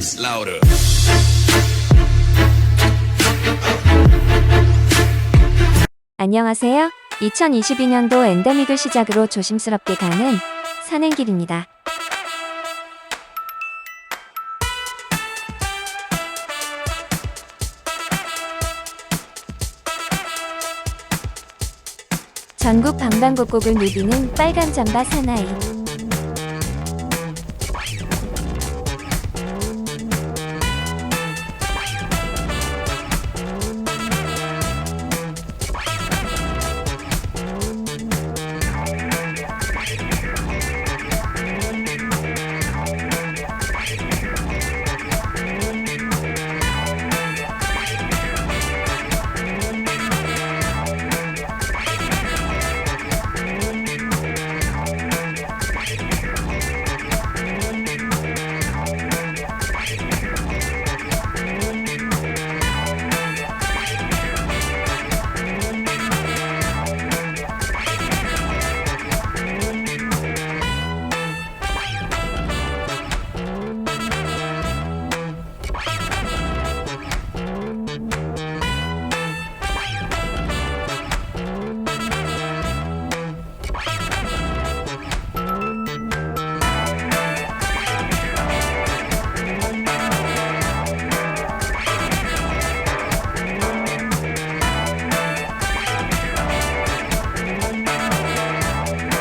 louder. 안녕하세요. 2022년도 엔데믹을 시작으로 조심스럽게 가는 산행길입니다. 전국 방방곡곡을 누비는 빨간 잠바 사나이.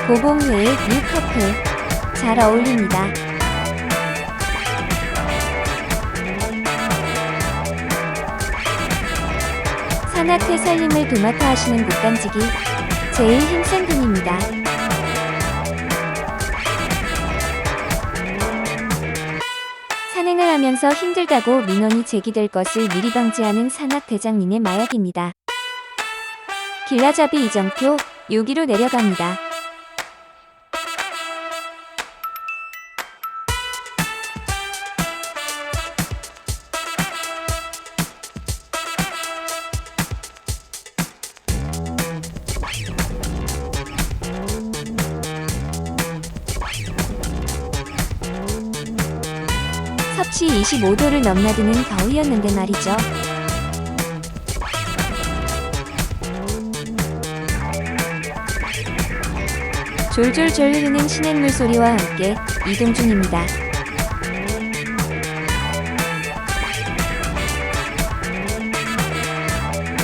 고봉회의 뉴커플. 잘 어울립니다. 산악회 살림을 도맡아 하시는 국간직이 제일 힘센 분입니다. 산행을 하면서 힘들다고 민원이 제기될 것을 미리 방지하는 산악 대장님의 마약입니다. 길라잡이 이정표 6위로 내려갑니다. 섭씨 25도를 넘나드는 더위였는데 말이죠. 졸졸졸 흐르는 시냇물 소리와 함께 이동 중입니다.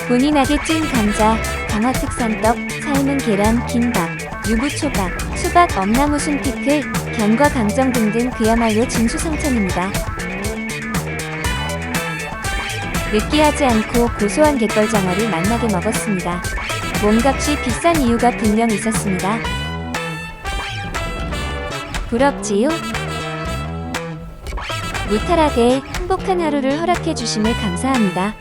본이 나게 찐 감자, 강화 특산떡, 삶은 계란, 김밥, 유부초밥, 수박, 엄나무 순 피클, 견과 강정 등등 그야말로 진수성찬입니다. 느끼하지 않고 고소한 갯벌장어를 맛나게 먹었습니다. 몸값이 비싼 이유가 분명 있었습니다. 부럽지요? 무탈하게 행복한 하루를 허락해 주심을 감사합니다.